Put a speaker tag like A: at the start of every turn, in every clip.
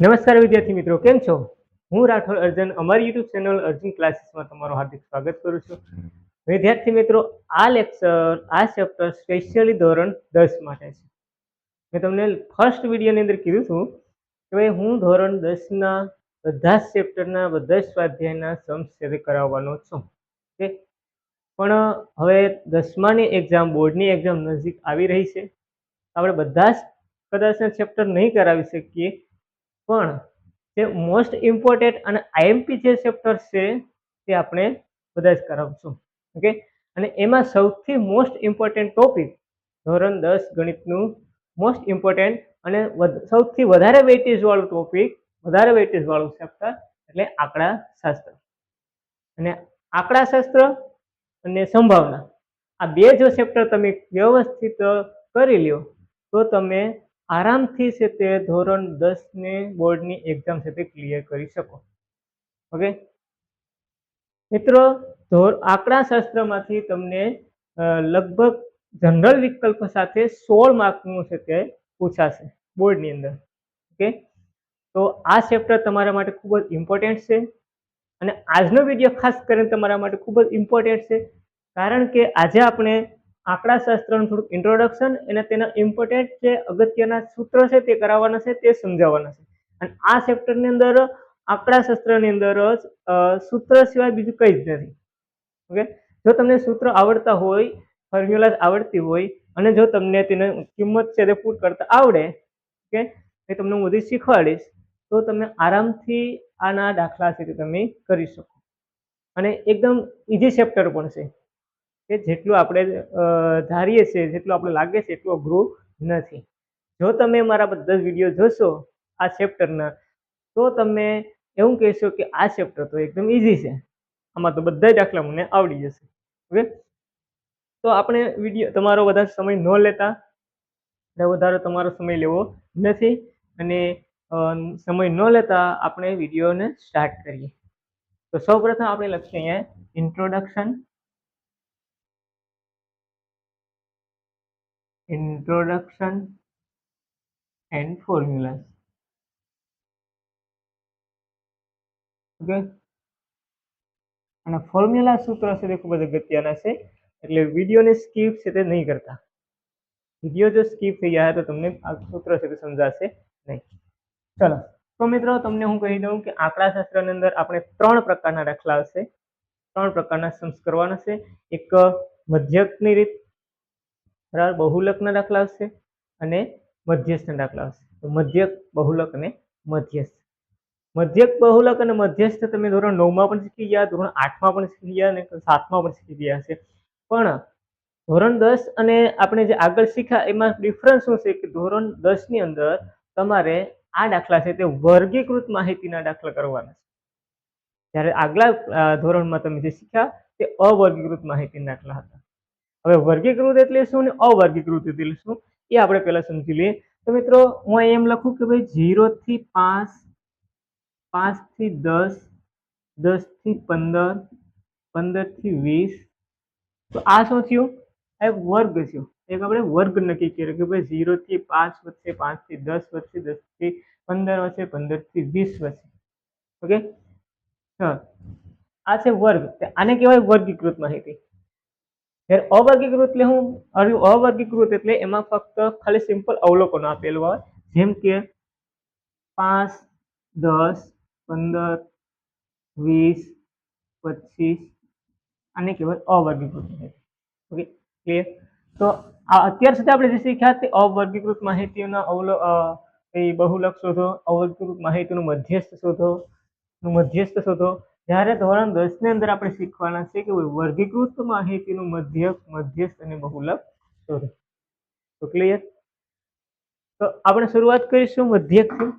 A: નમસ્કાર વિદ્યાર્થી મિત્રો, કેમ છો? હું રાઠોડ અર્જન, અમારી યુટ્યુબ ચેનલ અર્જુન ક્લાસીસમાં તમારું હાર્દિક સ્વાગત કરું છું. વિદ્યાર્થી મિત્રો, આ લેક્ચર આ ચેપ્ટર સ્પેશિયલી ધોરણ દસ માટે છે. મેં તમને ફર્સ્ટ વિડીયોની અંદર કીધું હતું કે ભાઈ, હું ધોરણ દસના બધા જ ચેપ્ટરના બધા જ સ્વાધ્યાયના સમ કરાવવાનો છું. ઓકે? પણ, હવે દસમાની એક્ઝામ બોર્ડની એક્ઝામ નજીક આવી રહી છે. આપણે બધા જ કદાચ ચેપ્ટર નહીં કરાવી શકીએ પણ જે મોસ્ટ ઇમ્પોર્ટન્ટ અને આઈએમપી જે ચેપ્ટર્સ છે, તે આપણે બધા જ કરાવશું. ઓકે અને એમાં સૌથી મોસ્ટ ઇમ્પોર્ટન્ટ ટોપિક ધોરણ દસ ગણિતનું મોસ્ટ ઇમ્પોર્ટન્ટ અને સૌથી વધારે વેઇટેજવાળું ટોપિક વધારે વેઇટેજવાળું ચેપ્ટર એટલે આંકડા શાસ્ત્ર. અને આંકડા શાસ્ત્ર અને સંભાવના. આ બે જો ચેપ્ટર તમે વ્યવસ્થિત કરી લ્યો, તો તમે આરામથી છે તે ધોરણ દસ ને બોર્ડની એક્ઝામ છે તે ક્લિયર કરી શકો. ઓકે મિત્રો આંકડા શાસ્ત્રમાંથી તમને લગભગ જનરલ વિકલ્પ સાથે સોળ માર્કનું છે તે પૂછાશે બોર્ડની અંદર. ઓકે તો આ ચેપ્ટર તમારા માટે ખૂબ જ ઇમ્પોર્ટન્ટ છે અને આજનો વીડિયો ખાસ કરીને તમારા માટે ખૂબ જ ઇમ્પોર્ટન્ટ છે. કારણ કે આજે આપણે આંકડાશાસ્ત્રનું થોડુંક ઇન્ટ્રોડક્શન અને તેના ઇમ્પોર્ટન્ટ જે અગત્યના સૂત્રો છે તે કરાવવાના છે, તે સમજાવવાના છે. અને આ ચેપ્ટરની અંદર આંકડાશાસ્ત્રની અંદર જ સૂત્ર સિવાય બીજું કંઈ જ નથી. ઓકે જો તમને સૂત્ર આવડતા હોય ફોર્મ્યુલા આવડતી હોય, અને જો તમને તેની કિંમત છે તે પુટ કરતા આવડે ઓકે એ તમને હું બધી શીખવાડીશ, તો તમે આરામથી આના દાખલા છે તમે કરી શકો. અને એકદમ ઇઝી ચેપ્ટર પણ છે. કે જેટલું આપણે ધારીએ છીએ, જેટલું આપણે લાગે છે એટલું અઘરું નથી. જો તમે મારા બધા જ વીડિયો જોશો આ ચેપ્ટરના તો તમે એવું કહેશો કે આ ચેપ્ટર તો એકદમ ઇઝી છે. આમાં તો બધા દાખલા મને આવડી જશે. ઓકે તો આપણે વીડિયો, તમારો વધારે સમય ન લેતા. વધારે તમારો સમય લેવો નથી. અને સમય ન લેતા આપણે વિડીયોને સ્ટાર્ટ કરીએ. તો સૌપ્રથમ આપણે લખીએ અહીંયા introduction introduction and formulas. Okay અને ફોર્મ્યુલા સૂત્રો છે તે ખૂબ જ અગત્યના છે. એટલે વિડીયોને સ્કીપ છે તે નહીં કરતા. વીડિયો જો સ્કીપ થઈ ગયા તો તમને આ સૂત્ર છે તે સમજાશે નહીં. ચલો. તો મિત્રો તમને હું કહી દઉં કે આંકડાશાસ્ત્રની અંદર આપણે ત્રણ પ્રકારના દાખલા હશે. ત્રણ પ્રકારના સમ્સ છે એક મધ્યકની રીત બરાબર? બહુલકના દાખલા આવશે અને મધ્યસ્થના દાખલા આવશે મધ્યક, બહુલક અને મધ્યસ્થ. મધ્યક, બહુલક અને મધ્યસ્થ તમે ધોરણ નવમાં પણ શીખી ગયા, ધોરણ આઠમાં પણ શીખી ગયા અને સાતમાં પણ શીખી ગયા હશે. પણ ધોરણ દસ અને આપણે જે આગળ શીખ્યા, એમાં ડિફરન્સ શું છે કે ધોરણ દસની અંદર તમારે આ દાખલા છે તે વર્ગીકૃત માહિતીના દાખલા કરવાના છે. જ્યારે આગલા ધોરણમાં તમે જે શીખ્યા તે અવર્ગીકૃત માહિતીના દાખલા હતા. હવે વર્ગીકૃત એટલે શું ને અવર્ગીકૃત એટલે શું? એ આપણે પહેલા સમજી લઈએ. તો મિત્રો, હું એમ લખું કે ભાઈ ઝીરો થી પાંચ પાંચથી દસ દસથી પંદર પંદરથી વીસ. તો આ શું થયું? આ એક વર્ગ થયો. એક આપણે વર્ગ નક્કી કર્યો કે ભાઈ ઝીરો થી પાંચ વચ્ચે પાંચથી દસ વચ્ચે દસથી પંદર વચ્ચે પંદરથી વીસ વચ્ચે. ઓકે? હા. આ છે વર્ગ. આને કહેવાય વર્ગીકૃત માહિતી. જ્યારે અવર્ગીકૃત એટલે હું અવર્ગીકૃત એટલે એમાં ફક્ત ખાલી સિમ્પલ અવલોકનો આપેલું હોય. જેમ કે પાંચ, દસ, પંદર, વીસ, પચીસ, આને કહેવાય અવર્ગીકૃત ઓકે ક્લિયર તો અત્યાર સુધી આપણે જે શીખ્યા તે અવર્ગીકૃત માહિતીના અવલો એ બહુલક શોધો, અવર્ગીકૃત માહિતીનું મધ્યસ્થ શોધો મધ્યસ્થ શોધો જ્યારે ધોરણ દસની અંદર આપણે શીખવાના છે કે વર્ગીકૃત માહિતીનું મધ્યક મધ્યસ્થ અને બહુલક શોધો તો ક્લિયર તો આપણે શરૂઆત કરીશું મધ્યકથી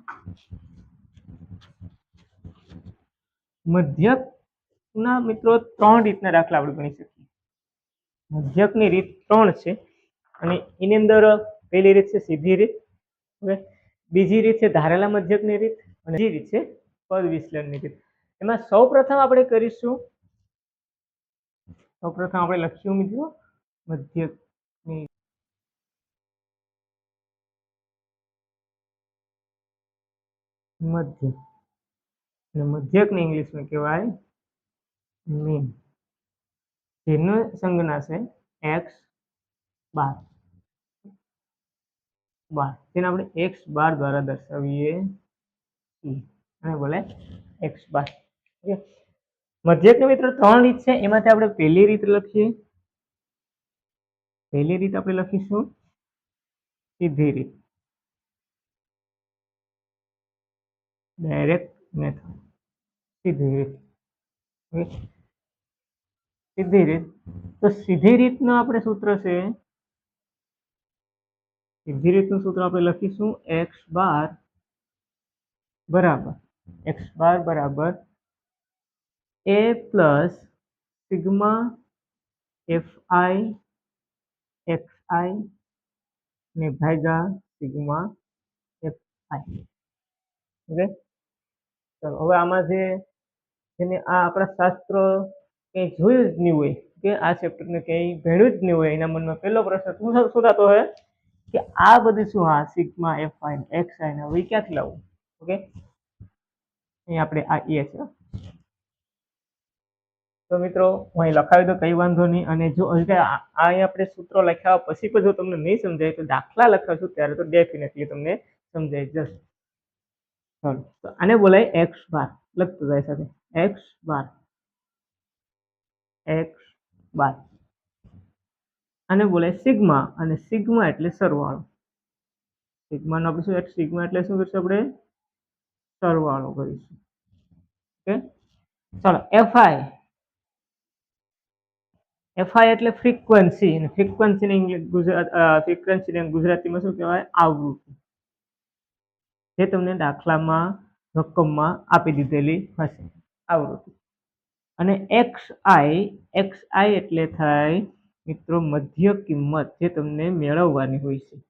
A: મધ્યકના મિત્રો ત્રણ રીતના દાખલા આપણે ગણી શકીએ. મધ્યકની રીત ત્રણ છે અને એની અંદર પહેલી રીત છે સીધી રીત. બીજી રીત છે ધારેલા મધ્યકની રીત અને બીજી રીત છે પદ વિચલનની રીત. એમાં સૌ પ્રથમ આપણે કરીશું. સૌ પ્રથમ આપણે લખ્યું મિત્રો, મધ્યકની મધ્ય અને મધ્યકને ઇંગ્લિશમાં કહેવાય મીન. જેનો સંજ્ઞા છે એક્સ બાર. બાર. તેને આપણે એક્સ બાર દ્વારા દર્શાવીએ અને બોલે એક્સ બાર. મધ્યકને મિત્રો ત્રણ રીત છે. એમાંથી આપણે પહેલી રીત લખીએ. પહેલી રીત આપણે લખીશું. સીધી રીત. ડાયરેક્ટ મેથડ સીધી રીત. સીધી રીત. તો સીધી રીતનું આપણે સૂત્ર છે. સીધી રીતનું સૂત્ર આપણે લખીશું. એક્સ બાર બરાબર. એક્સ બાર બરાબર. A plus sigma F I X I ને ભાગ્યા સિગ્મા એફ આઈ ઓકે ચલો, હવે આમાં જે જેને આ આપણા શાસ્ત્ર કંઈ જોયું જ નહીં હોય, કે આ ચેપ્ટરને કંઈ ભેળ્યું જ નહીં હોય, એના મનમાં પહેલો પ્રશ્ન શું થતો હોય કે આ બધી શું હા sigma F I X I ને હવે ક્યાંથી લાવવું? ઓકે અહીં આપણે આ એ છે. તો મિત્રો, હું અહીં લખાવી દો કંઈ વાંધો નહીં. અને જો હજી આ આપણે સૂત્રો લખ્યા પછી પણ જો તમને નહીં સમજાય, તો દાખલા લખાવશું, ત્યારે તો ડેફિનેટલી તમને સમજાઈ જશે. ચાલો, તો આને બોલાય એક્સ બાર. લખતું જાય સાથે. X bar. X bar. આને બોલાય સિગ્મા, અને સિગ્મા એટલે સરવાળો. સિગ્માનો આપણે શું સિગ્મા એટલે શું કરીશું આપણે? સરવાળો કરીશું. ઓકે? ચાલો એફઆઈ એફઆઈ એટલે ફ્રીક્વન્સી અને ફ્રીક્વન્સીને ગુજરાત ફ્રીક્વન્સીને ગુજરાતીમાં શું કહેવાય? આવૃત્તિ. જે તમને દાખલામાં, રકમમાં આપી દીધેલી હશે. આવૃત્તિ. અને એક્સ આઈ એક્સ આઈ એટલે થાય, મિત્રો, મધ્ય કિંમત જે તમને મેળવવાની હોય છે.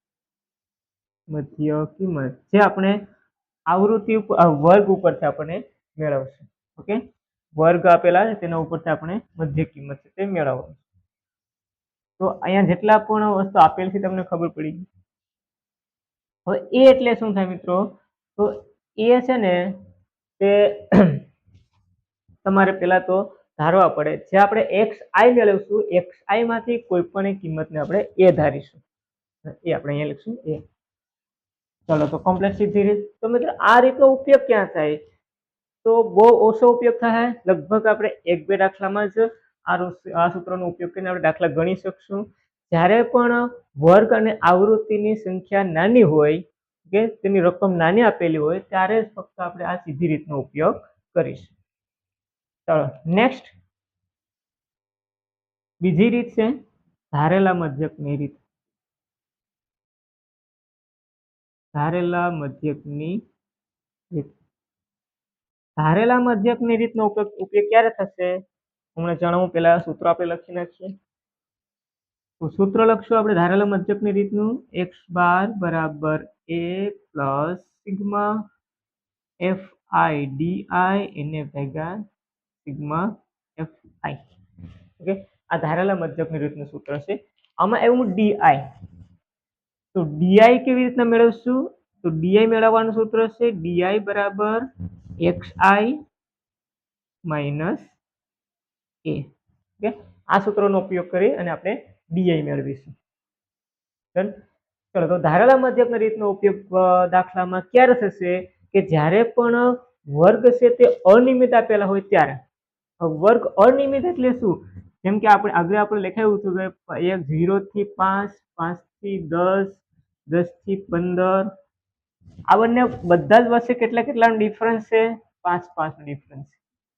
A: મધ્ય કિંમત. જે આપણે આવૃત્તિ ઉપર વર્ગ ઉપરથી આપણને મેળવશે. ઓકે? વર્ગ આપેલા છે, તેના ઉપરથી આપણે મધ્ય કિંમત છે તે મેળવવાનું તો અહીંયા જેટલા પણ વસ્તુ આપેલ છે, તમને ખબર પડી ગઈ. હવે એ એટલે શું થાય મિત્રો? તો એ છે ને, તે તમારે પહેલાં તો ધારવા પડે. જે આપણે એક્સ આઈ મેળવશું એક્સ આઈ માંથી કોઈ પણ કિંમતને આપણે એ ધારીશું. એ આપણે અહીંયા લખશું એ ચલો તો કોમ્પ્લેક્સિટી રીત. તો મિત્રો આ રીતનો ઉપયોગ ક્યાં થાય? તો બહુ ઓછો ઉપયોગ થાય. લગભગ આપણે એક બે દાખલામાં જ આ આ સૂત્રનો ઉપયોગ કરીને આપણે દાખલા ગણી શકશું. જ્યારે પણ વર્ગ અને આવૃત્તિની સંખ્યા નાની હોય, કે તેની રકમ નાની આપેલી હોય, ત્યારે જ ફક્ત આપણે આ સીધી રીતનો ઉપયોગ કરીશું. ચાલો નેક્સ્ટ બીજી રીત છે, ધારેલા મધ્યકની રીત. ધારેલા મધ્યકની રીત. ધારેલા મધ્યકની રીતનો ઉપયોગ ઉપયોગ ક્યારે થશે? હમણાં જણાવું, પહેલા સૂત્ર આપણે લખી નાખીએ. તો સૂત્ર લખશું આપણે ધારેલા મધ્યકની રીતનું એક્સ બાર બરાબર A plus sigma F I D I એને ભેગા સિગ્મા એફ આઈ. ઓકે? આ ધારેલા મધ્યકની રીતનું સૂત્ર છે. આમાં એવું ડીઆઈ તો ડીઆઈ કેવી રીતના મેળવશું? તો ડીઆઈ મેળવવાનું સૂત્ર છે ડીઆઈ બરાબર X I minus A okay આ સૂત્રનો ઉપયોગ કરી અને આપણે ડીઆઈ મેળવીશું. ડન ચલો, તો ધારેલા મધ્યકની રીતનો ઉપયોગ દાખલામાં ક્યારે થશે કે જ્યારે પણ વર્ગ છે તે અનિયમિત આપેલા હોય ત્યારે. વર્ગ અનિયમિત એટલે શું? જેમ કે આપણે આગળ આપણે લખાયું હતું કે એક ઝીરોથી પાંચ પાંચથી દસ દસથી પંદર આ બંને બધા જ વચ્ચે કેટલા કેટલાનો ડિફરન્સ છે? પાંચ પાંચનો ડિફરન્સ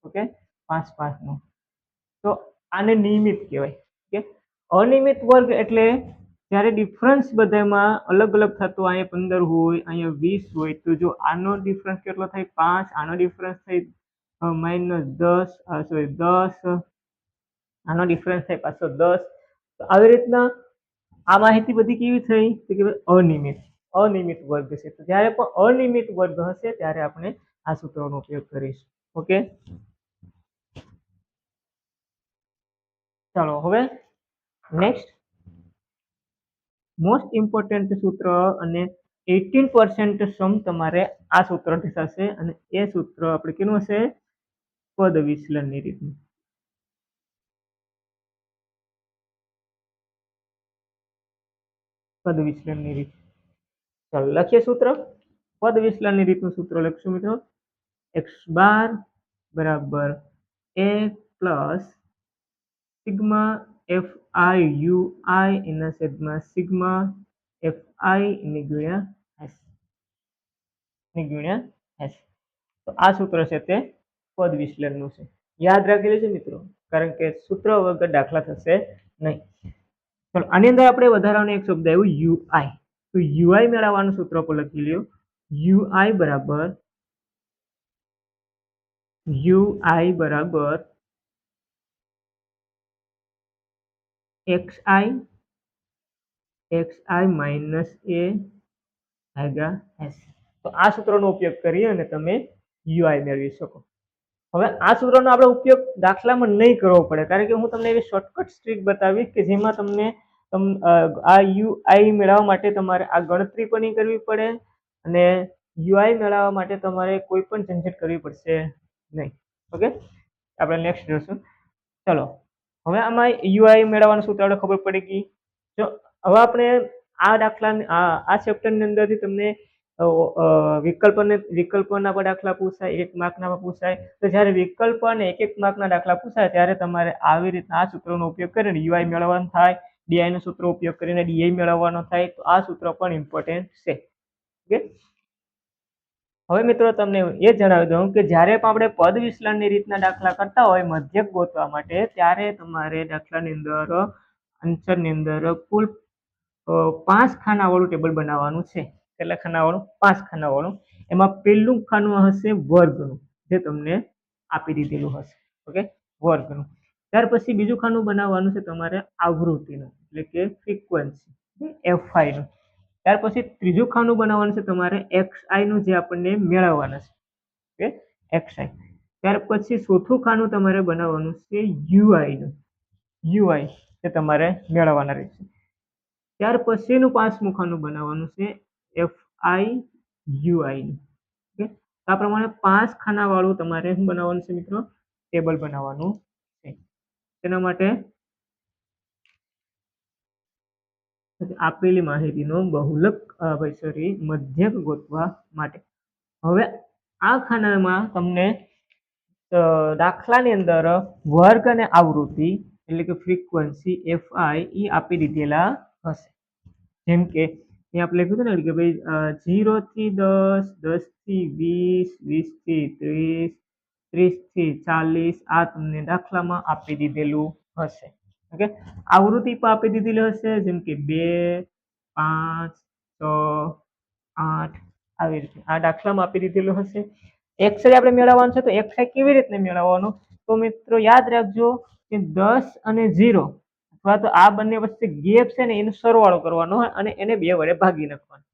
A: ઓકે? પાંચ પાંચનો. તો આને નિયમિત કહેવાય. કે અનિયમિત વર્ગ એટલે જ્યારે ડિફરન્સ બધામાં અલગ અલગ થતો, અહીંયા પંદર હોય, અહીંયા વીસ હોય, તો જો આનો ડિફરન્સ કેટલો થાય? પાંચ. આનો ડિફરન્સ થાય માઇનસ દસ સોરી દસ. આનો ડિફરન્સ થાય પાછો દસ. તો આવી રીતના આ માહિતી બધી કેવી થઈ? તો કે અનિયમિત. અનિયમિત વર્ગ છે. તો જ્યારે પણ અનિયમિત વર્ગ હશે, ત્યારે આપણે આ સૂત્રનો ઉપયોગ કરીશું. ઓકે? ચાલો, હવે નેક્સ્ટ મોસ્ટ ઇમ્પોર્ટન્ટ સૂત્ર અને એટીન પર્સન્ટ સમ તમારે આ સૂત્રથી થશે અને એ સૂત્ર આપણે કેનું હશે? પદ વિચલનની રીતનું. પદ વિચલનની રીત. ચાલો લખીએ સૂત્ર. પદ વિશ્લેષણની રીતનું સૂત્ર લખશું મિત્રો. એક્સ બાર બરાબર A plus sigma F I U I એના છેદમાં સિગ્મા એફ આઈ ની ગુણ્યા એસની ગુણ્યા એસ તો આ સૂત્ર છે તે પદ વિશ્લેષણનું છે. યાદ રાખી લેજો મિત્રો, કારણ કે સૂત્ર વગર દાખલા થશે નહીં. ચલો આની અંદર આપણે વધારાનો એક શબ્દ આવ્યો યુઆઈ તો યુઆઈ મેળવવાનું સૂત્ર પર લખી લ્યો. યુઆઈ બરાબર યુઆઈ બરાબર X I X I minus A ભાગ્યા એસ તો આ સૂત્રનો ઉપયોગ કરી અને તમે યુઆઈ મેળવી શકો. હવે આ સૂત્રનો આપણે ઉપયોગ દાખલામાં નહીં કરવો પડે, કારણ કે હું તમને એવી શોર્ટકટ સ્ટ્રીક બતાવીશ કે જેમાં તમને તમ આ યુઆઈ મેળવવા માટે તમારે આ ગણતરી પણ નહીં કરવી પડે? અને યુઆઈ મેળવવા માટે તમારે કોઈ પણ ઝંઝટ કરવી પડશે નહીં. ઓકે? આપણે નેક્સ્ટ જોશું. ચલો. હવે આમાં યુઆઈ મેળવવાનું સૂત્ર આપણે ખબર પડી ગઈ. જો, હવે આપણે આ દાખલા, આ ચેપ્ટરની અંદરથી તમને વિકલ્પને, વિકલ્પના પણ દાખલા પૂછાય, એક માર્કના પૂછાય. તો જ્યારે વિકલ્પ અને એક એક માર્કના દાખલા પૂછાય, ત્યારે તમારે આવી રીતના આ સૂત્રનો ઉપયોગ કરીને યુઆઈ મેળવવાનું થાય. ડીઆઈનો સૂત્ર ઉપયોગ કરીને ડીઆઈ મેળવવાનો થાય તો આ સૂત્ર પણ ઇમ્પોર્ટન્ટ છે. ઓકે હવે મિત્રો તમને એ જણાવી દઉં કે જ્યારે પણ આપણે પદ વિચલનની રીતના દાખલા કરતા હોય મધ્યક ગોતવા માટે, ત્યારે તમારે દાખલાની અંદર આન્સરની અંદર કુલ પાંચ ખાનાવાળું ટેબલ બનાવવાનું છે. કેટલા ખાનાવાળું? પાંચ ખાનાવાળું. એમાં પહેલું ખાનું હશે વર્ગનું, જે તમને આપી દીધેલું હશે. ઓકે વર્ગનું. ત્યાર પછી બીજું ખાનું બનાવવાનું છે તમારે આવૃત્તિનું, એટલે કે ફ્રીક્વન્સી એફઆઈનું ત્યાર પછી ત્રીજું ખાનું બનાવવાનું છે તમારે એક્સ આઈનું જે આપણને મેળવવાના છે, ઓકે? એક્સ આઈ ત્યાર પછી ચોથું ખાનું તમારે બનાવવાનું છે યુઆઈનું યુઆઈ એ તમારે મેળવવાના રહેશે. ત્યાર પછીનું પાંચમું ખાનું બનાવવાનું છે એફ આઈ યુઆઈનું ઓકે? આ પ્રમાણે પાંચ ખાનાવાળું તમારે શું બનાવવાનું છે મિત્રો? ટેબલ બનાવવાનું તેના માટે આપેલી માહિતીનો બહુલક સોરી મધ્યક ગોતવા માટે. હવે આ ખાનામાં તમને દાખલાની અંદર વર્ગ અને આવૃત્તિ, એટલે કે ફ્રીક્વન્સી એફ આઈ એ આપી દીધેલા હશે. જેમ કે એ આપણે લખ્યું હતું ને કે ભાઈ જીરો થી દસ દસથી વીસ વીસથી ત્રીસ ત્રીસથી ચાલીસ આ તમને દાખલામાં આપી દીધેલું હશે. ઓકે? આવૃત્તિ પણ આપી દીધેલી હશે, જેમ કે બે, પાંચ, છ, આઠ, આવી રીતે. આ દાખલામાં આપી દીધેલું હશે. એક્સરે આપણે મેળવવાનું છે, તો એક્સરે કેવી રીતે મેળવવાનું? તો મિત્રો, યાદ રાખજો કે દસ અને ઝીરો, અથવા તો આ બંને વચ્ચે ગેપ છે ને, એનો સરવાળો કરવાનો હોય અને એને બે વડે ભાગી નાખવાનો.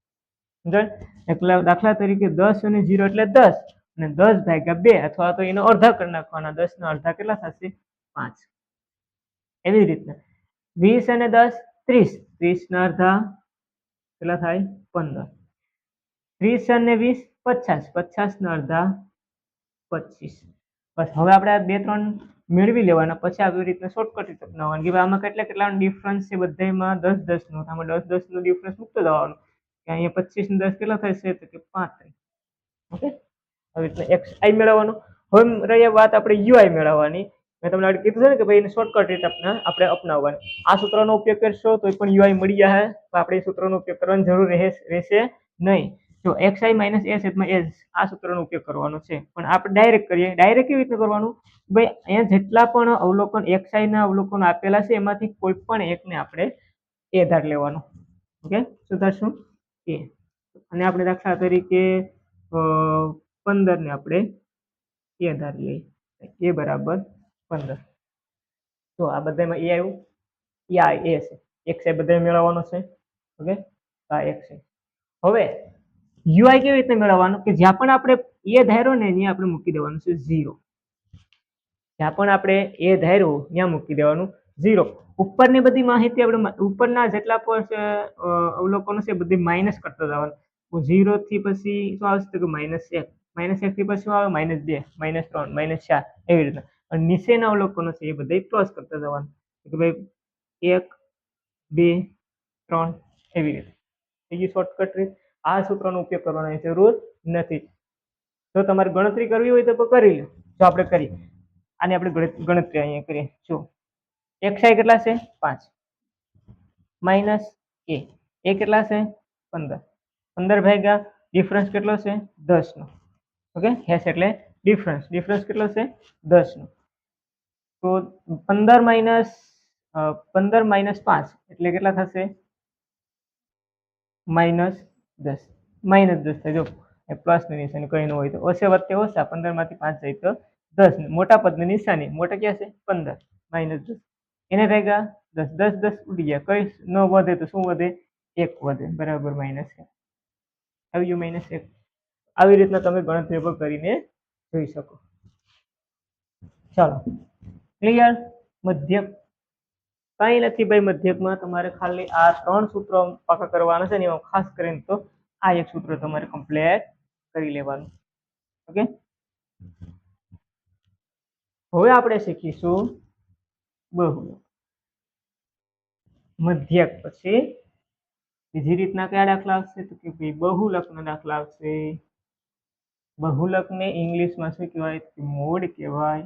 A: એટલે દાખલા તરીકે દસ અને ઝીરો એટલે દસ. અને દસ ભાગ્યા બે અથવા તો એનો અડધા કરી નાખવાના. દસ નો અડધા કેટલા થશે? પાંચ. એવી રીતના. વીસ અને દસ, ત્રીસ. ત્રીસ ના અડધા કેટલા થાય? પંદર. ત્રીસ અને વીસ, પચાસ. પચાસ ના અડધા પચીસ. બસ, હવે આપણે આ બે ત્રણ મેળવી લેવાના. પછી આવી રીતના શોર્ટકટ અપનાવવાનું કે આમાં કેટલા કેટલા ડિફરન્સ છે બધામાં? દસ દસ નો આમાં દસ દસ નો ડિફરન્સ મૂકતો જવાનો. કે અહીંયા પચીસ ને દસ કેટલા થશે? તો કે પાંત્રીસ. ઓકે? આવી રીતના એક્સ આઈ મેળવવાનો. હવે રહી વાત આપણે યુઆઈ મેળવવાની. મેં તમને કીધું છે ને કે ભાઈ એને શોર્ટકટ રીત આપણે આપણે અપનાવવાની. આ સૂત્રનો ઉપયોગ કરશો તો પણ યુઆઈ મળી જાય. તો આપણે એ સૂત્રનો ઉપયોગ કરવાની જરૂર રહેશે નહીં. જો એક્સ આઈ માઇનસ એસ એટમાં એસ આ સૂત્રનો ઉપયોગ કરવાનો છે. પણ આપણે ડાયરેક્ટ કરીએ. ડાયરેક્ટ કેવી રીતે કરવાનું? ભાઈ, અહીંયા જેટલા પણ અવલોકન એક્સ આઈના અવલોકન આપેલા છે, એમાંથી કોઈ પણ એકને આપણે એ ધાર લેવાનો. ઓકે સુધારશું? એ અને આપણે દાખલા તરીકે પંદરને આપણે એ ધારી લઈએ. એ બરાબર પંદર. તો આ બધામાં એ આવ્યું, એ આ એ છે. એક્સ એ બધા મેળવવાનો છે, ઓકે? આ એક્સ હવે યુઆઈ કેવી રીતે મેળવવાનું? કે જ્યાં પણ આપણે એ ધાર્યો ને ત્યાં આપણે મૂકી દેવાનું છે ઝીરો જ્યાં પણ આપણે એ ધાર્યું, ત્યાં મૂકી દેવાનું ઝીરો ઉપરની બધી માહિતી આપણે ઉપરના જેટલા પણ અવલોકનો છે બધી માઇનસ કરતા જવાનું. ઝીરો થી પછી શું આવશે? કે માઇનસ એક. માઇનસ એક થી પછી આવે? માઇનસ બે માઇનસ ત્રણ માઇનસ ચાર, એવી રીતના. અને નીચેના અવલોકનો છે એ બધા ક્રોસ કરતા જવાનું. કે ભાઈ એક, બે, ત્રણ, એવી રીતે. બીજી શોર્ટકટ રીત. આ સૂત્રનો ઉપયોગ કરવાની જરૂર નથી. જો તમારે ગણતરી કરવી હોય તો કરી લો. જો આપણે કરીએ. આની આપણે ગણતરી અહીંયા કરીએ. જો એક સાઈ કેટલા છે? પાંચ. માઇનસ એ એ કેટલા છે? પંદર. પંદર ભાગ્યા ડિફરન્સ કેટલો છે? દસનો. ઓકે હેસ એટલે ડિફરન્સ ડિફરન્સ કેટલો છે દસનો તો પંદર માઇનસ પંદર માઇનસ પાંચ એટલે કેટલા થશે માઇનસ દસ માઇનસ દસ થાય જો એ પ્લસની નિશાની કંઈ ન હોય તો ઓછે વત્તે ઓછા પંદરમાંથી પાંચ જાય તો દસ મોટા પદની નિશાની મોટા ક્યાં છે પંદર માઇનસ દસ એને ભેગા દસ દસ દસ ઉડી ગયા કઈ ન વધે તો શું વધે એક વધે બરાબર માઇનસ એક આવી ગયું માઇનસ એક આવી રીતના તમે ગણતરી પણ કરીને જોઈ શકો. ચાલો ક્લિયર મધ્યક કઈ નથી ભાઈ, મધ્યકમાં તમારે ખાલી આ ત્રણ સૂત્રો પાકા કરવાના છે ને એમાં ખાસ કરીને તો આ એક સૂત્ર તમારે કમ્પ્લીટ કરી લેવાનું. ઓકે હવે આપણે શીખીશું બહુલક મધ્યક પછી બીજી રીતના કયા દાખલા આવશે? તો કે ભાઈ બહુલકના દાખલા આવશે. બહુલકને ઇંગ્લિશમાં શું કહેવાય? કે મોડ કહેવાય.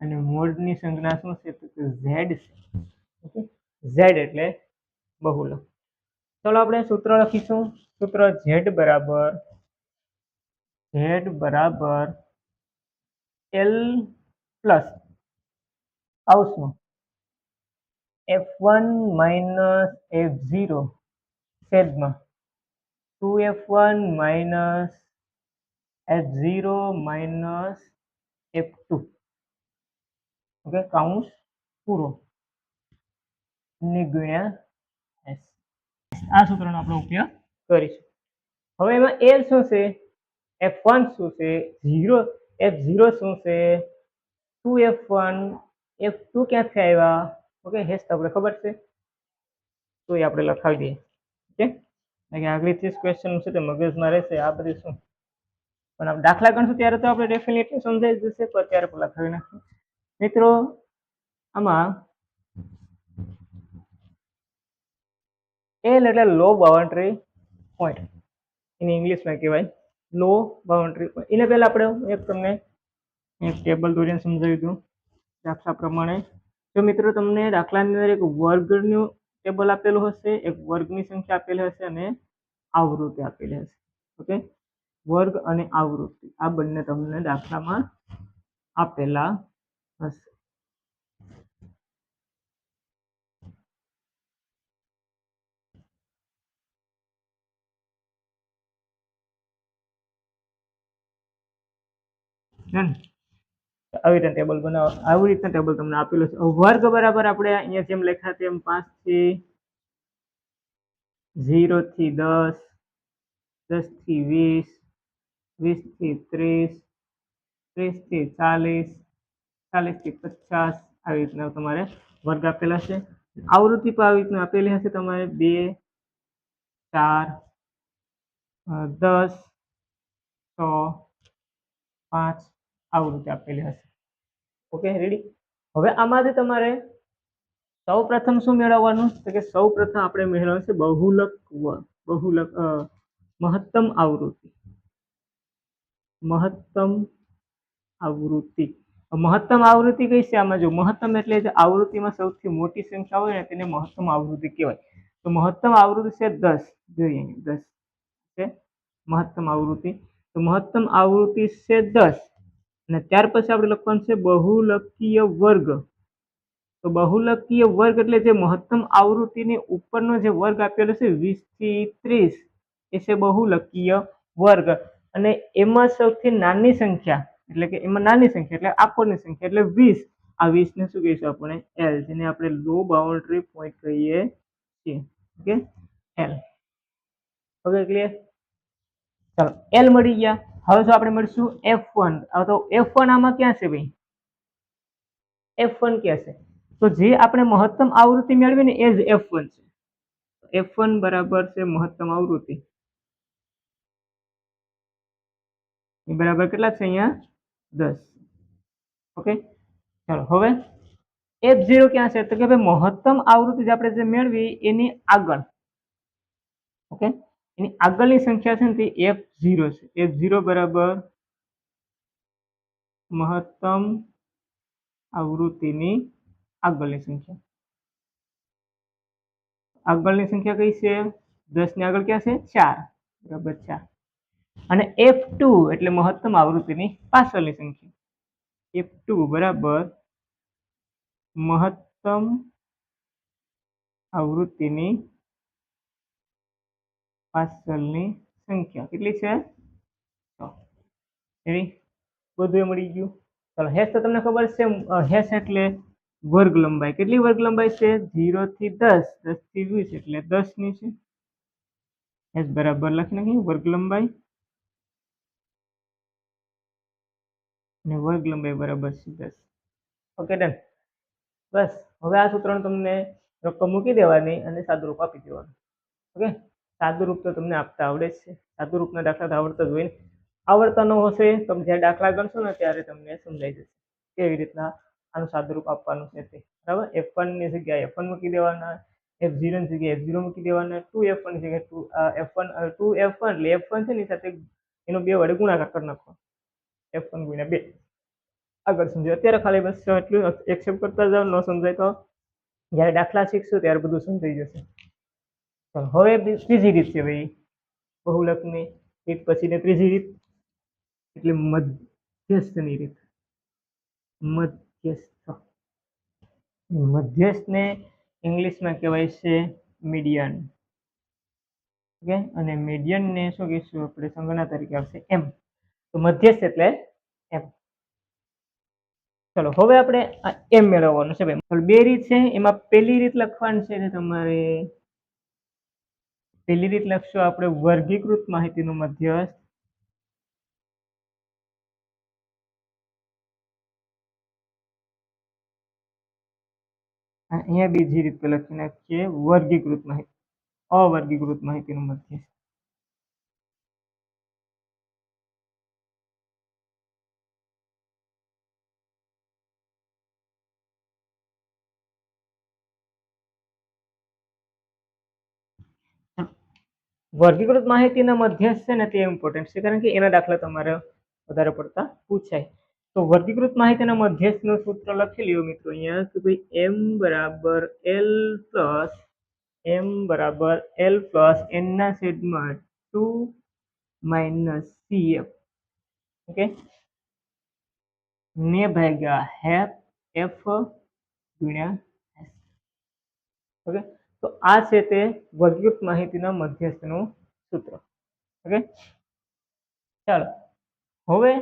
A: અને મોડની સંજ્ઞા શું છે? તો કે ઝેડ છે. ઓકે? ઝેડ એટલે બહુલક. ચલો આપણે સૂત્ર લખીશું. સૂત્ર ઝેડ બરાબર ઝેડ બરાબર એલ પ્લસ હાઉસમાં F one minus F zero સેદમાં two F one minus F zero minus F two okay count પૂરો. ની ગુણ્યા આ સૂત્રનો આપણે ઉપયોગ કરીશું. હવે એમાં એલ શું છે? એફ વન શું છે? ઝીરો એફ ઝીરો શું છે? Two F one F two ક્યાંથી આવ્યા? ઓકે હેસ તો આપણે ખબર છે. તો એ આપણે લખાવી દઈએ. ઓકે આગળ ત્રીસ ક્વેશ્ચન છે તે મગજમાં રહેશે. આ બધું શું? પણ આમ દાખલા ગણશું ત્યારે તો આપણે ડેફિનેટલી સમજાઈ જશે પણ ત્યારે પણ લખાવી નાખીએ. મિત્રો, આમાં એલ એટલે લો બાઉન્ડ્રી પોઈન્ટ એને ઇંગ્લિશમાં કહેવાય લો બાઉન્ડ્રી પોઈન્ટ એને પહેલાં આપણે એક તમને એક ટેબલ દોરીને સમજાવી દઉં, દાખલા પ્રમાણે. જો મિત્રો તમને દાખલાની અંદર એક વર્ગનું ટેબલ આપેલું હશે, એક વર્ગની સંખ્યા આપેલી હશે અને આવૃત્તિ આપેલી હશે. ઓકે? વર્ગ અને આવૃત્તિ. આ બંને તમને દાખલામાં આપેલા હશે. આવી રીતે ટેબલ બનાવો. આવી રીતના ટેબલ તમને આપેલું છે. વર્ગ બરાબર આપણે અહીંયા જેમ લખ્યા તેમ પાંચથી ઝીરો થી દસ દસથી વીસ વીસથી ત્રીસ ત્રીસથી ચાલીસ ચાલીસથી પચાસ આવી રીતના તમારે વર્ગ આપેલા છે. આવૃત્તિ પણ આવી રીતના આપેલી હશે તમારે બે, ચાર દસ, છ, પાંચ આવૃત્તિ આપેલી હશે. Okay, ready? હવે આમાંથી તમારે સૌ પ્રથમ શું મેળવવાનું? તો કે સૌ પ્રથમ આપણે મેળવવાનું છે બહુલક બહુલક મહત્તમ આવૃત્તિ. મહત્તમ આવૃત્તિ. મહત્તમ આવૃત્તિ કઈ છે? આમાં જો મહત્તમ એટલે જે આવૃત્તિમાં સૌથી મોટી સંખ્યા હોય ને તેને મહત્તમ આવૃત્તિ કહેવાય. તો મહત્તમ આવૃત્તિ છે દસ. જોઈએ દસ છે મહત્તમ આવૃત્તિ. તો મહત્તમ આવૃત્તિ છે દસ. અને ત્યાર પછી આપણે લખવાનું છે બહુલકીય વર્ગ. તો બહુલકીય વર્ગ એટલે જે મહત્તમ આવૃત્તિની ઉપરનો જે વર્ગ આપેલો છે વીસથી ત્રીસ, એ છે બહુલકીય વર્ગ. અને એમાં સૌથી નાની સંખ્યા, એટલે કે એમાં નાની સંખ્યા, એટલે આપોની સંખ્યા, એટલે વીસ. આ વીસ ને શું કહીશું આપણે? એલ જેને આપણે લો બાઉન્ડ્રી પોઈન્ટ કહીએ છીએ. ઓકે? એલ ઓકે ક્લિયર ચાલો એલ મળી ગયા. હવે જો આપણે મળીશું એફ વન તો એફ વન આમાં ક્યાં છે ભાઈ? એફ વન ક્યાં છે? તો જે આપણે મહત્તમ આવૃત્તિ મેળવી ને એ જ એફ વન છે. એફ વન બરાબર છે મહત્તમ આવૃત્તિ. એ બરાબર કેટલા છે અહીંયા? દસ. ઓકે? ચાલો, હવે એફ ઝીરો ક્યાં છે? તો કે ભાઈ મહત્તમ આવૃત્તિ જે આપણે જે મેળવી એની આગળ. ઓકે? એની આગળની સંખ્યા છે ને તે એફ ઝીરો છે. એફ ઝીરો બરાબર મહત્તમ આવૃત્તિની આગળની સંખ્યા. આગળની સંખ્યા કઈ છે? દસની આગળ ક્યાં છે? ચાર. બરાબર, ચાર. અને એફ ટુ એટલે મહત્તમ આવૃત્તિની પાછળની સંખ્યા. એફ ટુ બરાબર મહત્તમ આવૃત્તિની પાછળની સંખ્યા. કેટલી છે? એવી બધું મળી ગયું. ચાલો, હેશ તો તમને ખબર છે હેસ એટલે વર્ગ લંબાઈ. કેટલી વર્ગ લંબાઈ છે? ઝીરો થી દસ. દસથી વીસ એટલે દસની છે. હેશ બરાબર લખી નાખીએ વર્ગ લંબાઈ અને વર્ગ લંબાઈ બરાબર છે દસ. ઓકે ડન બસ, હવે આ સૂત્રને તમને રકમ મૂકી દેવાની અને સાદુરૂપ આપી દેવાનું. ઓકે સાદુરૂપ તો તમને આપતા આવડે જ છે. સાદુરૂપના દાખલા તો આવડતા જ હોય ને. આવડતા ન હશે, તમે જ્યારે દાખલા ગણશો ને ત્યારે તમને સમજાઈ જશે કેવી રીતના આનું સાદુરૂપ આપવાનું છે તે. બરાબર? એફની જગ્યાએ એફ વન મૂકી દેવાના એફ ઝીરોની જગ્યાએ એફ ઝીરો મૂકી દેવાના ટુ એફ વનની જગ્યાએ two F one two F one એટલે એફ વન છે ને સાથે એનો બે વડે ગુણાકાર કરી નાખો એફ વન ગુણ્યા બે. આગળ સમજો, અત્યારે ખાલી બસ એટલું એક્સેપ્ટ કરતા જાઓ, ન સમજાય તો જ્યારે દાખલા શીખશું ત્યારે બધું સમજાઈ જશે. પણ હવે ત્રીજી રીત છે ભાઈ, બહુલકની રીત પછી ને ત્રીજી રીત. એટલે મધ્યસ્થની રીત. મધ્યસ્થ. મધ્યસ્થને ઇંગ્લિશમાં કહેવાય છે મીડિયન. ઓકે? અને મીડિયનને શું કહીશું આપણે? સંગના તરીકે આવશે એમ. તો મધ્યસ્થ એટલે એમ. ચલો, હવે આપણે એમ મેળવવાનું છે ભાઈ. બે રીત છે. એમાં પહેલી રીત લખવાની છે ને તમારે પહેલી રીત લખશો આપણે વર્ગીકૃત માહિતીનું મધ્યસ્થ. અહીંયા બીજી રીતે લખી નાખીએ. વર્ગીકૃત માહિતી. અવર્ગીકૃત માહિતીનું મધ્યસ્થ. વર્ગીકૃત માહિતીના મધ્યસ્થ છે ને તે ઇમ્પોર્ટન્ટ છે. કારણ કે એના દાખલા તમારે વધારે પડતા પૂછાય. તો વર્ગીકૃત માહિતીના મધ્યસ્થનું સૂત્ર લખી લ્યો મિત્રો અહીંયા કે ભાઈ એમ બરાબર એલ પ્લસ એમ બરાબર એલ પ્લસ એનના સેડમાં two minus C F okay ને ભાગ્યા હેફ એફ ગુણ્યા ઓકે તો આ છે તે વર્ગીકૃત માહિતીના મધ્યસ્થનું સૂત્ર. ઓકે ચાલો. હવે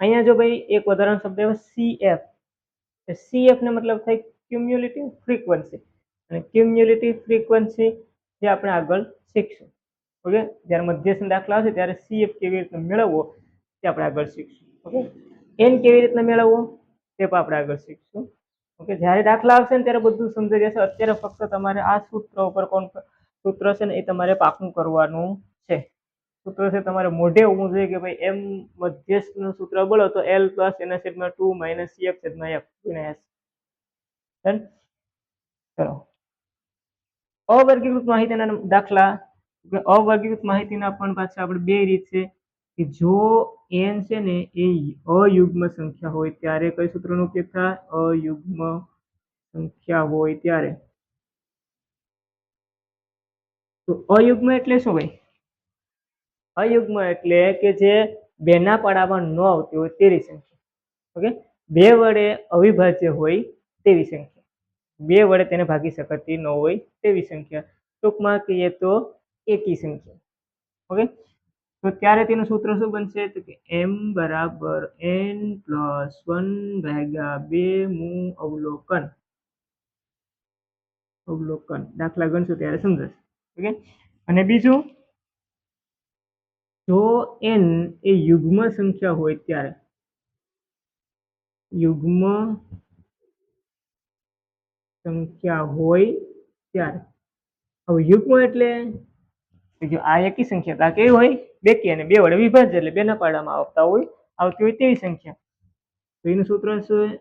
A: અહીંયા જો ભાઈ એક વધારાનો શબ્દ આવ્યો સી એફ સી એફ ને મતલબ થાય ક્યુમ્યુલેટિવ ફ્રીક્વન્સી અને ક્યુમ્યુલેટિવ ફ્રીક્વન્સી જે આપણે આગળ શીખશું. ઓકે જ્યારે મધ્યસ્થ દાખલા આવશે, ત્યારે સી એફ કેવી રીતે મેળવવો તે આપણે આગળ શીખશું. ઓકે એન કેવી રીતના મેળવવો તે પણ આપણે આગળ શીખશું. ઓકે, જ્યારે દાખલા આવશે ને ત્યારે બધું સમજાઈ જશે. અત્યારે ફક્ત તમારે આ સૂત્ર ઉપર કોણ સૂત્ર છે ને એ તમારે પાકું કરવાનું છે. સૂત્ર છે તમારે મોઢે હોવું જોઈએ કે ભાઈ એમ મધ્યસ્થનું સૂત્ર બોલો તો એલ પ્લસ એના છેદમાં ટુ માઇનસ સી એફ છેદમાં એફ એસ ડન ચલો. અવર્ગીકૃત માહિતીના દાખલા. અવર્ગીકૃત માહિતીના પણ પાછા આપણે બે રીત છે. કે જો એન છે ને એ અયુગ્મ સંખ્યા હોય ત્યારે કઈ સૂત્રનો ઉપયોગ થાય? અયુગ્મ સંખ્યા હોય ત્યારે. તો અયુગ્મ એટલે શું ભાઈ? અયુગ્મ એટલે કે જે બેના પાડામાં ન આવતી હોય તેવી સંખ્યા. ઓકે? બે વડે અવિભાજ્ય હોય તેવી સંખ્યા. બે વડે તેને ભાગી શકાતી ન હોય તેવી સંખ્યા. ટૂંકમાં કહીએ તો એકી સંખ્યા. ઓકે? તો ત્યારે તેનું સૂત્ર શું બનશે? તો કે એમ બરાબર એન પ્લસ વન ભાગ્યા બે મુ અવલોકન. અવલોકન. દાખલા ગણશો ત્યારે સમજાશે. ઓકે અને બીજું? જો એન એ યુગ્મ સંખ્યા હોય ત્યારે. યુગ્મ સંખ્યા હોય ત્યારે. હવે યુગ્મ એટલે? જો આ એકી સંખ્યા. કેવી હોય? બેકી અને બે વડે વિભાજ્ય એટલે બેના પાડામાં આવતા હોય, આવતી હોય તેવી સંખ્યા. તો એનું સૂત્ર શું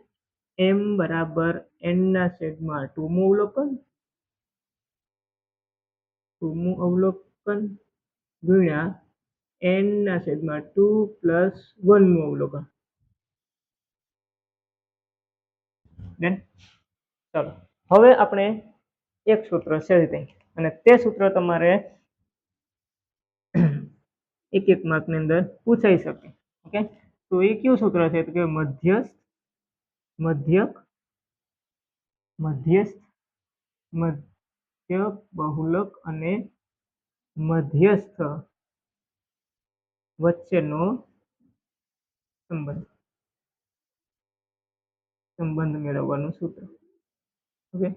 A: એમ બરાબર એન ના છેદમાં ટુમું અવલોકન. ટુમું અવલોકન ગુણ્યા એન ના છેદમાં ટુ પ્લસ વનનું અવલોકન. Then, ચાલો. હવે આપણે એક સૂત્ર છે અને તે સૂત્ર તમારે એક એક માર્કની અંદર પૂછાઈ શકે. ઓકે? તો એ કયું સૂત્ર છે? તો કે મધ્યસ્થ, મધ્યક, મધ્યસ્થ મધ્ય બહુલક અને મધ્યસ્થ વચ્ચેનો સંબંધ. સંબંધ મેળવવાનું સૂત્ર. ઓકે?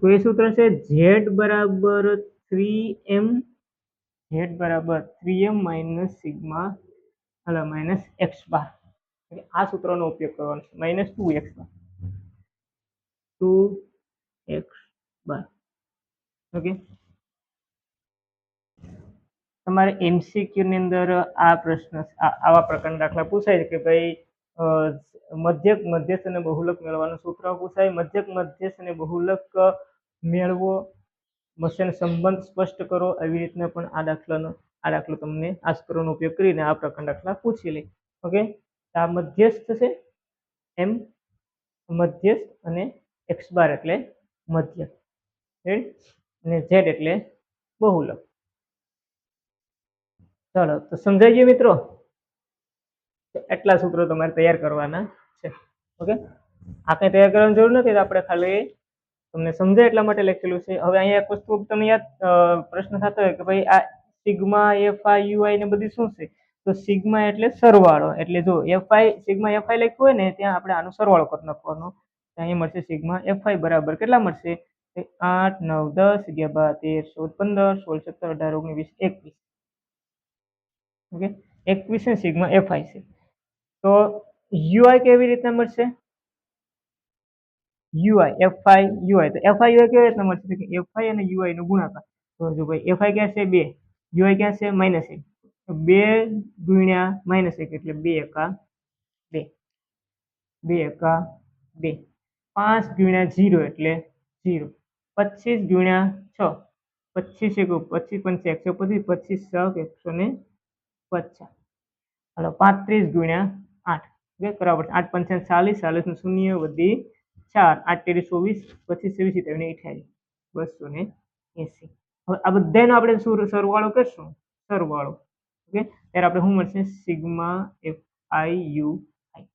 A: તો એ સૂત્ર છે ઝેડ બરાબર થ્રી એમ, ઝેડ બરાબર થ્રી એમ માઇનસ સિગ્મા એટલે માઇનસ એક્સ બાર. આ સૂત્રનો ઉપયોગ કરવાનો છે, minus two X bar. Two X bar. Okay? તમારે એમસીક્યુ ની અંદર આ પ્રશ્ન આવા પ્રકારના દાખલા પૂછાય છે કે ભાઈ મધ્યક મધ્યસ્થ અને બહુલક મેળવવાનું સૂત્ર પૂછાય. મધ્યક મધ્યસ્થ અને બહુલક મેળવો મશીન સંબંધ સ્પષ્ટ કરો એવી રીતના પણ આ દાખલાનો, આ દાખલો તમને આ સૂત્રનો ઉપયોગ કરીને આ પ્રકારના દાખલા પૂછી લે. ઓકે આ મધ્યસ્થ છે, એમ મધ્યસ્થ અને એક્સ બાર એટલે મધ્ય? અને ઝેડ એટલે બહુલક. ચાલો, તો સમજાઈ ગયું મિત્રો? એટલા સૂત્રો તમારે તૈયાર કરવાના છે. ઓકે? આ કંઈ તૈયાર કરવાની જરૂર નથી આપણે ખાલી તમને સમજાય એટલા માટે લખેલું છે. હવે અહીંયા એક વસ્તુ તમને યાદ પ્રશ્ન થતો હોય કે ભાઈ આ સિગ્મા એફઆઈ યુઆઈ ને બધી શું છે? તો સિગ્મા એટલે સરવાળો. એટલે જો એફઆઈ સિગ્મા એફઆઈ લખ્યું હોય ને, ત્યાં આપણે આનો સરવાળો કરી નાખવાનો. અહીંયા મળશે સિગ્મા એફઆઈ બરાબર. કેટલા મળશે? આઠ, નવ, દસ, અગિયાર, બાર, તેર, ચૌદ, પંદર, સોળ, સત્તર, અઢાર, ઓગણીસ, વીસ, એકવીસ. ઓકે? એકવીસ ને સિગ્મા એફઆઈ છે. તો યુઆઈ કેવી રીતના મળશે? યુઆઈ એફઆઈ યુઆઈ તો એફઆઈ યુઆઈ કેવી રીતના મળશે? કે એફઆઈ અને યુઆઈ નો ગુણાકાર. તો જો ભાઈ એફઆઈ ક્યાં છે? બે. યુઆઈ ક્યાં છે? માઇનસ એક. બે ગુણ્યા માઇનસ એક એટલે બે એકા બે. બે એકા બે. પાંચ ગુણ્યા જીરો એટલે જીરો પચીસ ગુણ્યા છ. પચીસ એક પચીસ પંચે એકસો પચીસ પચીસ છ, એકસો ને પચાસ. હાલો, પાંત્રીસ ગુણ્યા આઠ. બરાબર આઠ પંચાવન ચાલીસ ચાલીસનું શૂન્ય વધી ચાર. આઠ તેરી ચોવીસ, પચીસ છવ્વીસ સિત્તેર ને અઠ્યાવીસ. બસો ને એસી. હવે આ બધાનો આપણે સરવાળો કરશું? સરવાળો. ઓકે? ત્યારે આપણે શું મળશે? Sigma F I U I.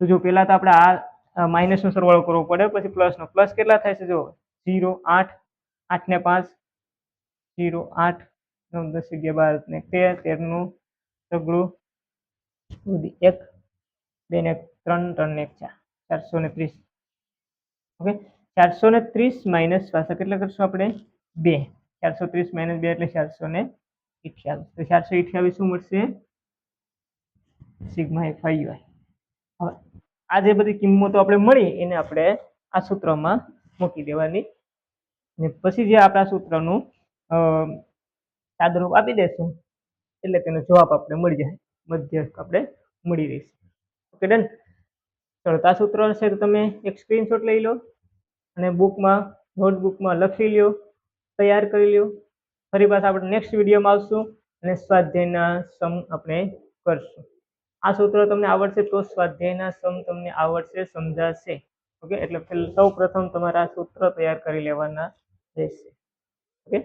A: તો જો પહેલાં તો આપણે આ માઇનસ નો સરવાળો કરવો પડે. પછી પ્લસ નો. પ્લસ કેટલા થાય છે? જો ઝીરો, આઠ. આઠ ને પાંચ. જીરો આઠ. નવ, દસ, અગિયાર, બાર ને તેર. તેરનું સગડું સુધી. એક બે ને ત્રણ ત્રણ ને એક ચાર. ચારસો ને ત્રીસ. ઓકે? ચારસો ને ત્રીસ માઇનસ પાછા કેટલા કરશું આપણે? બે. ચારસો ત્રીસ માઇનસ બે એટલે ચારસો ને અઠ્યાવીસ. તો ચારસો અઠ્યાવીસ શું મળશે? Sigma F I Y. હવે આ જે બધી કિંમતો આપણે મળી એને આપણે આ સૂત્રમાં મૂકી દેવાની. ને પછી જે આપણા સૂત્રનું અ, સાદુરૂપ આપી દેશું એટલે તેનો જવાબ આપણે મળી જાય. મધ્યક આપણે મળી રહેશે. ઓકે ડન ચડતા સૂત્ર છે તો તમે એક સ્ક્રીનશોટ લઈ લો અને બુકમાં નોટબુકમાં લખી લ્યો, તૈયાર કરી લ્યો. ફરી પાછા આપણે નેક્સ્ટ વિડીયોમાં આવશું અને સ્વાધ્યાયના સમ આપણે કરશું. આ સૂત્ર તમને આવડશે તો સ્વાધ્યાયના સમ તમને આવડશે, સમજાશે. ઓકે એટલે સૌ પ્રથમ તમારે સૂત્ર તૈયાર કરી લેવાના રહેશે. ઓકે